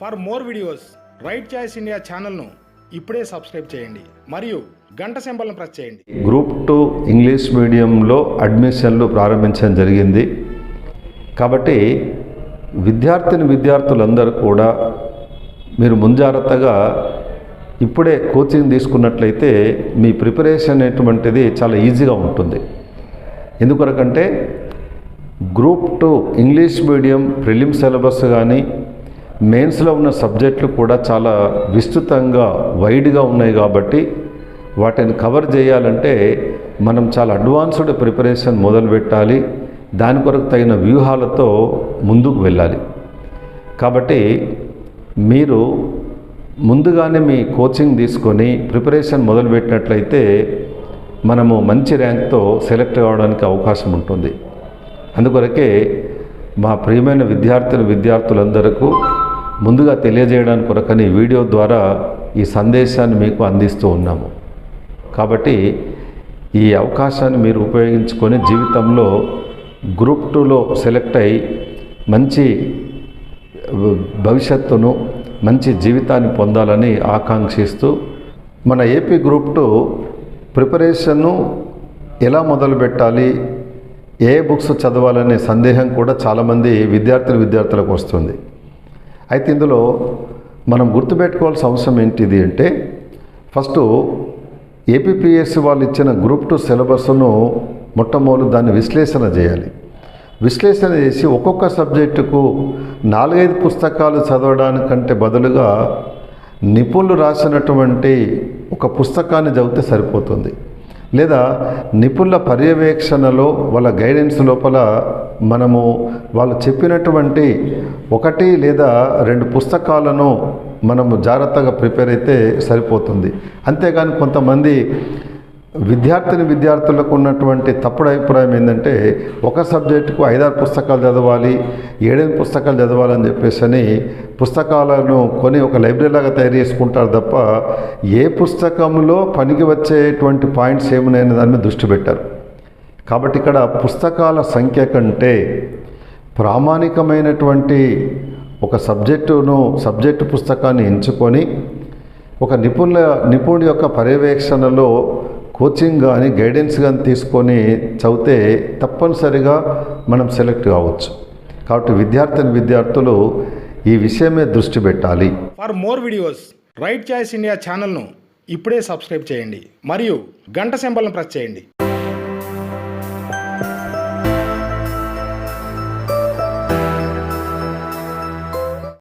For more videos right choice India ఛానల్ను ఇప్పుడే subscribe చేయండి. మరియు గంట సింబల్ను ప్రెస్ చేయండి. గ్రూప్ టూ ఇంగ్లీష్ మీడియంలో అడ్మిషన్లు ప్రారంభించడం జరిగింది. కాబట్టి విద్యార్థిని విద్యార్థులందరూ కూడా మీరు ముంజాగ్రత్తగా ఇప్పుడే కోచింగ్ తీసుకున్నట్లయితే మీ ప్రిపరేషన్ అనేటువంటిది చాలా ఈజీగా ఉంటుంది. ఎందుకొరకంటే group two English medium prelim syllabus కానీ మెయిన్స్లో ఉన్న సబ్జెక్టులు కూడా చాలా విస్తృతంగా వైడ్గా ఉన్నాయి కాబట్టి వాటిని కవర్ చేయాలంటే మనం చాలా అడ్వాన్స్డ్ ప్రిపరేషన్ మొదలు పెట్టాలి. దాని కొరకు తగిన వ్యూహాలతో ముందుకు వెళ్ళాలి. కాబట్టి మీరు ముందుగానే మీ కోచింగ్ తీసుకొని ప్రిపరేషన్ మొదలుపెట్టినట్లయితే మనము మంచి ర్యాంక్తో సెలెక్ట్ కావడానికి అవకాశం ఉంటుంది. అందుకొరకే మా ప్రియమైన విద్యార్థులు విద్యార్థులందరకు ముందుగా తెలియజేయడానికి కొరకని వీడియో ద్వారా ఈ సందేశాన్ని మీకు అందిస్తూ ఉన్నాము. కాబట్టి ఈ అవకాశాన్ని మీరు ఉపయోగించుకొని జీవితంలో గ్రూప్ టూలో సెలెక్ట్ అయి మంచి భవిష్యత్తును మంచి జీవితాన్ని పొందాలని ఆకాంక్షిస్తూ మన ఏపీ గ్రూప్ టూ ప్రిపరేషన్ను ఎలా మొదలు పెట్టాలి ఏ బుక్స్ చదవాలనే సందేహం కూడా చాలామంది విద్యార్థులు విద్యార్థులకు వస్తుంది. అయితే ఇందులో మనం గుర్తుపెట్టుకోవాల్సిన అవసరం ఏంటిది అంటే ఫస్ట్ ఏపీపీఎస్సీ వాళ్ళు ఇచ్చిన గ్రూప్ టూ సిలబస్ను మొట్టమొదటి దాన్ని విశ్లేషణ చేయాలి. విశ్లేషణ చేసి ఒక్కొక్క సబ్జెక్టుకు నాలుగైదు పుస్తకాలు చదవడానికంటే బదులుగా నిపుణులు రాసినటువంటి ఒక పుస్తకాన్ని చదివితే సరిపోతుంది. లేదా నిపుణుల పర్యవేక్షణలో వాళ్ళ గైడెన్స్ లోపల మనము వాళ్ళు చెప్పినటువంటి ఒకటి లేదా రెండు పుస్తకాలను మనము జాగ్రత్తగా ప్రిపేర్ అయితే సరిపోతుంది. అంతేగాని కొంతమంది విద్యార్థిని విద్యార్థులకు ఉన్నటువంటి తప్పుడు అభిప్రాయం ఏంటంటే ఒక సబ్జెక్టుకు ఐదారు పుస్తకాలు చదవాలి ఏడేది పుస్తకాలు చదవాలని చెప్పేసి అని పుస్తకాలను కొని ఒక లైబ్రరీలాగా తయారు చేసుకుంటారు తప్ప ఏ పుస్తకంలో పనికి వచ్చేటువంటి పాయింట్స్ ఏమున్నాయనే దాని మీద దృష్టి పెట్టారు. కాబట్టి ఇక్కడ పుస్తకాల సంఖ్య కంటే ప్రామాణికమైనటువంటి ఒక సబ్జెక్టును సబ్జెక్టు పుస్తకాన్ని ఎంచుకొని ఒక నిపుణుల నిపుణుడి యొక్క పర్యవేక్షణలో కోచింగ్ కానీ గైడెన్స్ కానీ తీసుకొని చదివితే తప్పనిసరిగా మనం సెలెక్ట్ కావచ్చు. కాబట్టి విద్యార్థిని విద్యార్థులు ఈ విషయమే దృష్టి పెట్టాలి. For more videos right choice India ఛానల్ను ఇప్పుడే సబ్స్క్రైబ్ చేయండి. మరియు గంట సింబల్ను ప్రెస్ చేయండి.